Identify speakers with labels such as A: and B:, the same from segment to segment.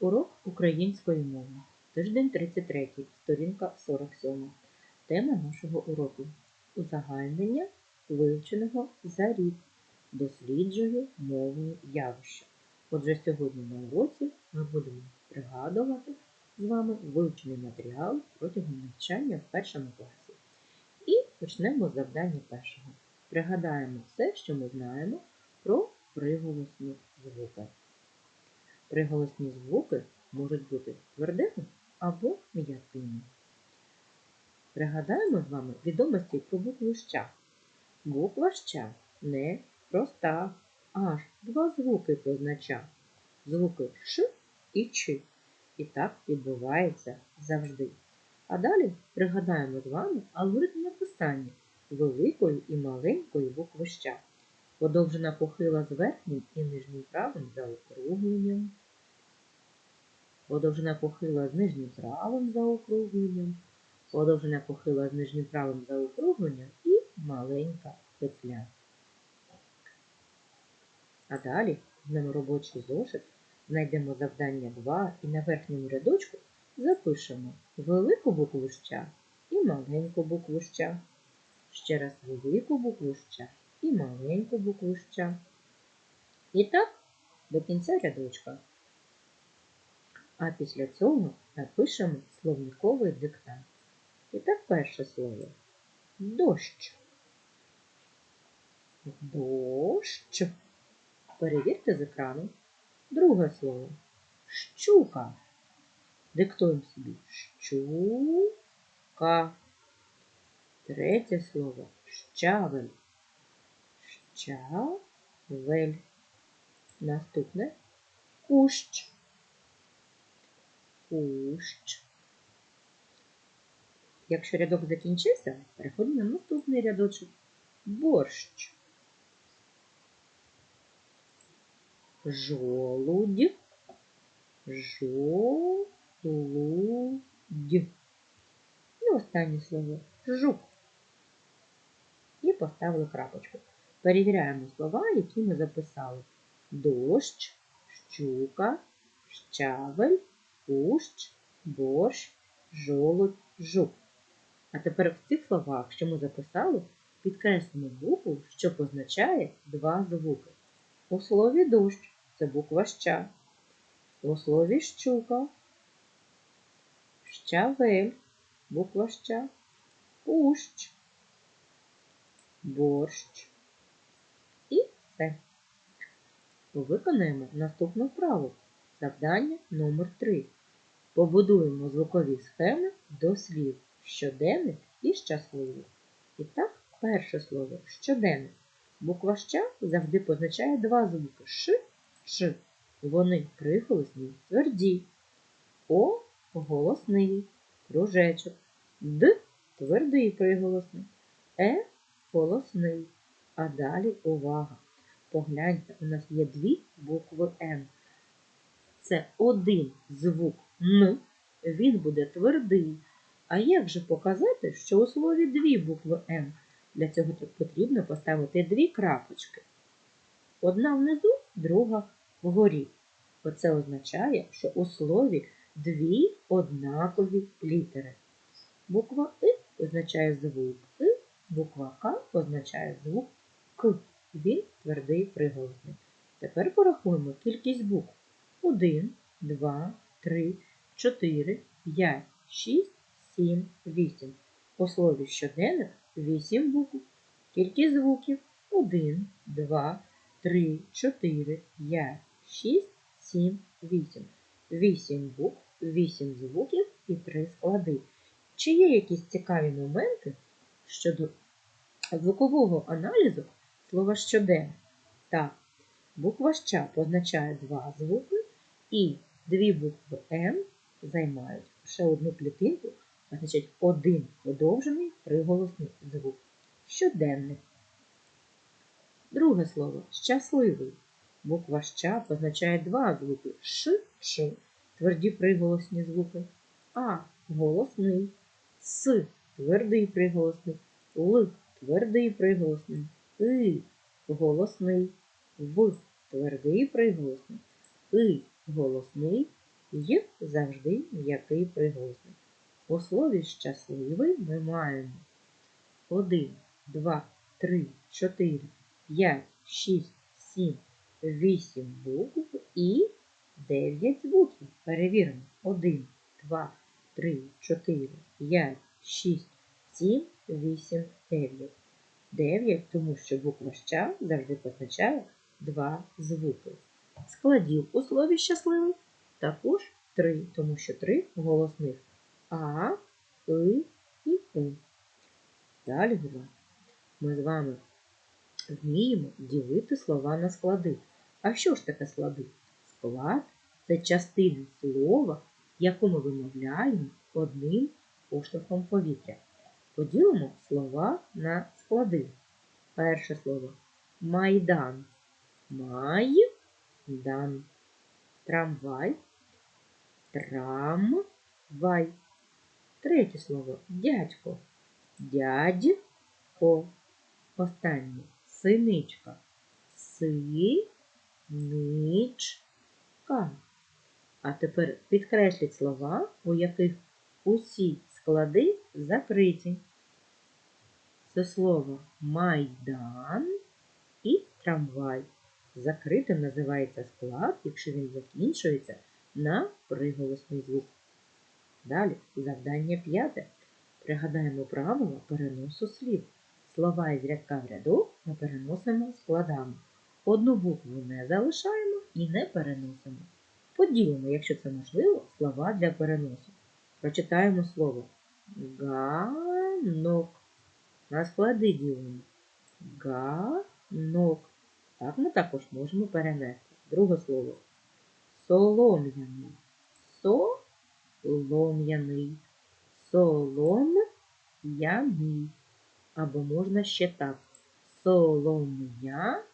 A: Урок української мови. Тиждень 33, сторінка 47. Тема нашого уроку узагальнення вивченого за рік. Досліджую мовні явища. Отже, сьогодні на уроці ми будемо пригадувати з вами вивчений матеріал протягом навчання в першому класі. І почнемо з завдання першого. Пригадаємо все, що ми знаємо про приголосні звуки. Приголосні звуки можуть бути твердими або м'якими. Пригадаємо з вами відомості про букву ща. Буква ща не проста, аж два звуки познача. Звуки ш і ч. І так відбувається завжди. А далі пригадаємо з вами алгоритм написання великої і маленької букви ща. Подовжена похила з верхнім і нижнім правим заокругленням. Подовжена похила з нижнім правим заокругленням. Подовжена похила з нижнім правим заокругленням і маленька петля. А далі візьмемо робочий зошит, знайдемо завдання 2 і на верхньому рядочку запишемо велику букву ща і маленьку букву ща. Ще раз велику букву ща і маленьку букву ща. І так до кінця рядочка. А після цього напишемо словниковий диктант. І так перше слово дощ. Дощ. Перевірте з екрану. Друге слово щука. Диктуємо собі щука. Третє слово щавель. Щавель. Наступне кущ. Кущ. Якщо рядок закінчився, переходимо на наступний рядочок. Борщ. Жолудь. Жолудь. І останнє слово жук. І поставили крапочку. Перевіряємо слова, які ми записали. Дощ, щука, щавель, кущ, борщ, жолудь, жук. А тепер в цих словах, що ми записали, підкреслимо букву, що позначає два звуки. У слові дощ це буква ща. У слові щука, щавель, буква ща, кущ, борщ. І все. Виконаємо наступну вправу. Завдання номер 3 Побудуємо звукові схеми до слів щоденних і щасливих. І так, перше слово щоденних. Буква ща завжди позначає два звуки Ш, Ш. Вони приголосні, тверді. О голосний кружечок. Д твердий приголосний. Е голосний. А далі увага. Погляньте, у нас є дві букви Н. Це один звук Н, він буде твердий. А як же показати, що у слові дві букви Н? Для цього потрібно поставити дві крапочки. Одна внизу, друга вгорі. Оце означає, що у слові дві однакові літери. Буква И означає звук И, буква К означає звук К. Він твердий приголосний. Тепер порахуємо кількість букв. 1, 2, 3, 4, 5, 6, 7, 8. У слові щоденних 8 букв. Кількість звуків 1, 2, 3, 4, 5, 6, 7, 8. 8 букв, 8 звуків і 3 склади. Чи є якісь цікаві моменти щодо звукового аналізу слова щоденне? Так, буква ща позначає два звуки, і дві букви Н займають ще одну клітинку, а значить один подовжений приголосний звук. Щоденник. Друге слово щасливий. Буква ща позначає два звуки Ш, Ш, тверді приголосні звуки, А голосний, С твердий приголосний, Л твердий приголосний, И голосний, В твердий приголосний, И голосний, Й завжди м'який приголосник. У слові щасливий ми маємо 1, 2, 3, 4, 5, 6, 7, 8 букв і 9 звуків. Перевіримо. 1, 2, 3, 4, 5, 6, 7, 8, 9. 9, тому що буква ща завжди позначає два звуки. Складів у слові щасливий також три, тому що три голосних А, И і У. Далі, ласка, ми з вами вміємо ділити слова на склади. А що ж таке склади? Склад це частина слова, яку ми вимовляємо одним поштовхом повітря. Поділимо слова на склади. Перше слово майдан. Майдан. Трамвай. Трамвай. Третє слово дядько. Дядько. Останнє синичка. Синичка. А тепер підкресліть слова, у яких усі склади закриті. Це слово майдан і трамвай. Закритим називається склад, якщо він закінчується на приголосний звук. Далі завдання п'яте. Пригадаємо правила переносу слів. Слова із рядка в рядок ми переносимо складами. Одну букву не залишаємо і не переносимо. Поділимо, якщо це можливо, слова для переносу. Прочитаємо слово ганок. На склади ділимо. Ганок. Так ми також можемо перенести. Друге слово. Солом'яний. Солом'яний. Солом'яний. Або можна ще так. Солом'яний.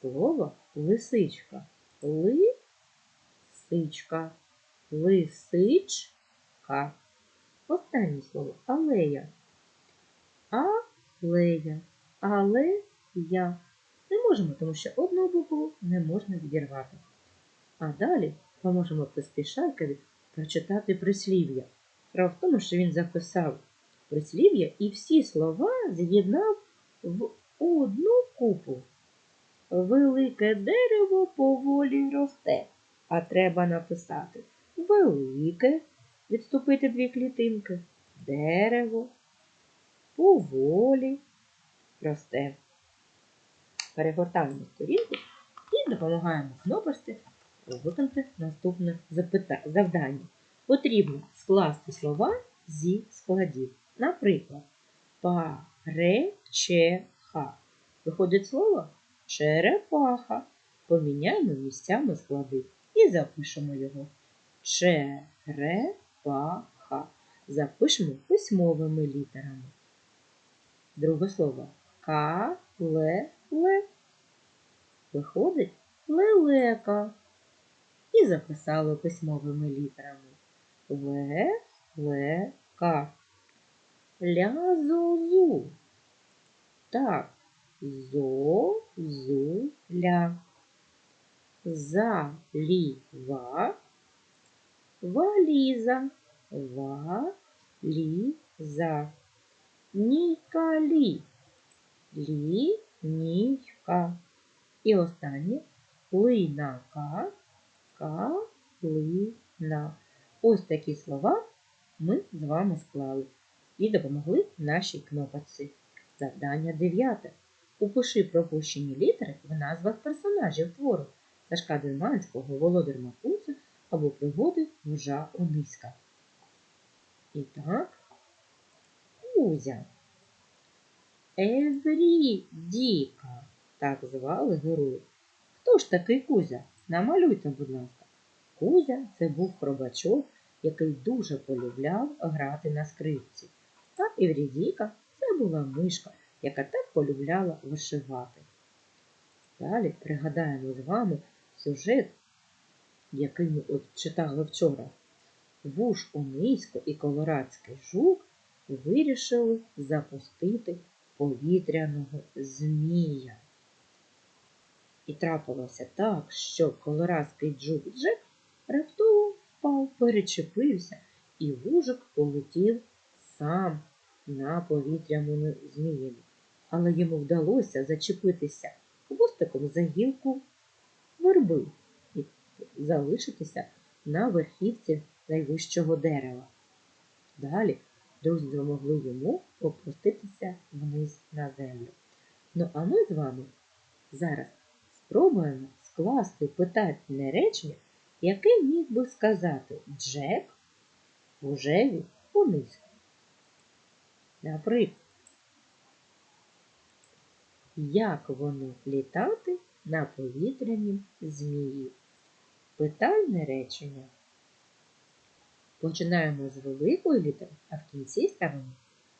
A: Слово лисичка. Лисичка. Лисичка. Останнє слово алея. Алея. Алея. Не можемо, тому що одну букву не можна відірвати. А далі поможемо поспішайкові прочитати прислів'я. Справа в тому, що він записав прислів'я і всі слова з'єднав в одну купу. Велике дерево поволі росте, а треба написати велике, відступити дві клітинки, дерево, поволі росте. Перегортаємо сторінку і допомагаємо кнопочці виконати наступне завдання. Потрібно скласти слова зі складів. Наприклад, паречеха. Виходить слово черепаха. Поміняємо місцями склади і запишемо його. Черепаха. Запишемо письмовими літерами. Друге слово калеле. Виходить лелека. І записали письмовими літерами. Лелека. Ля-зо-зу. Так, зо-зу-ля. За-лі-ва. Валіза. Ва-лі-за. Нікалі. Лінійка. І останнє линака. Калина. Ось такі слова ми з вами склали і допомогли нашій кнопочці. Завдання 9. Упиши пропущені літери в назвах персонажів твору Сашка Дельманського, Володар Макуса або пригоди Вожа Ониська. І так, Кузя. Еврідіка. Так звали героя. Хто ж такий Кузя? Намалюйте, будь ласка. Кузя це був хробачок, який дуже полюбляв грати на скрипці. А Еврідіка це була мишка, яка так полюбляла вишивати. Далі пригадаємо з вами сюжет, який ми от читали вчора. Вушко низько і колорадський жук вирішили запустити повітряного змія. І трапилося так, що колорадський джук Джек раптово впав, перечепився, і вужик полетів сам на повітряну зміїну. Але йому вдалося зачепитися хвостиком за гілку верби і залишитися на верхівці найвищого дерева. Далі друзі допомогли йому опуститися вниз на землю. Ну а ми з вами зараз спробуємо скласти питальне речення, яке міг би сказати Джек Рожеві униз. Наприклад, як воно літати на повітрянім змії? Питальне речення. Починаємо з великої літери, а в кінці ставимо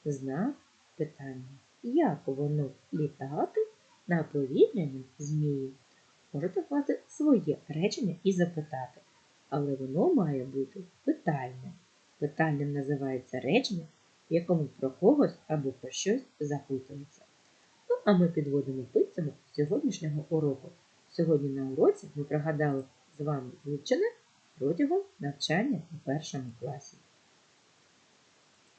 A: знак питання. Як воно літати на повітрянім змії? Можете вкласти своє речення і запитати, але воно має бути питальне. Питальним називається речення, в якому про когось або про щось запитується. Ну, а ми підводимо підсумок сьогоднішнього уроку. Сьогодні на уроці ми пригадали з вами вивчене протягом навчання у першому класі.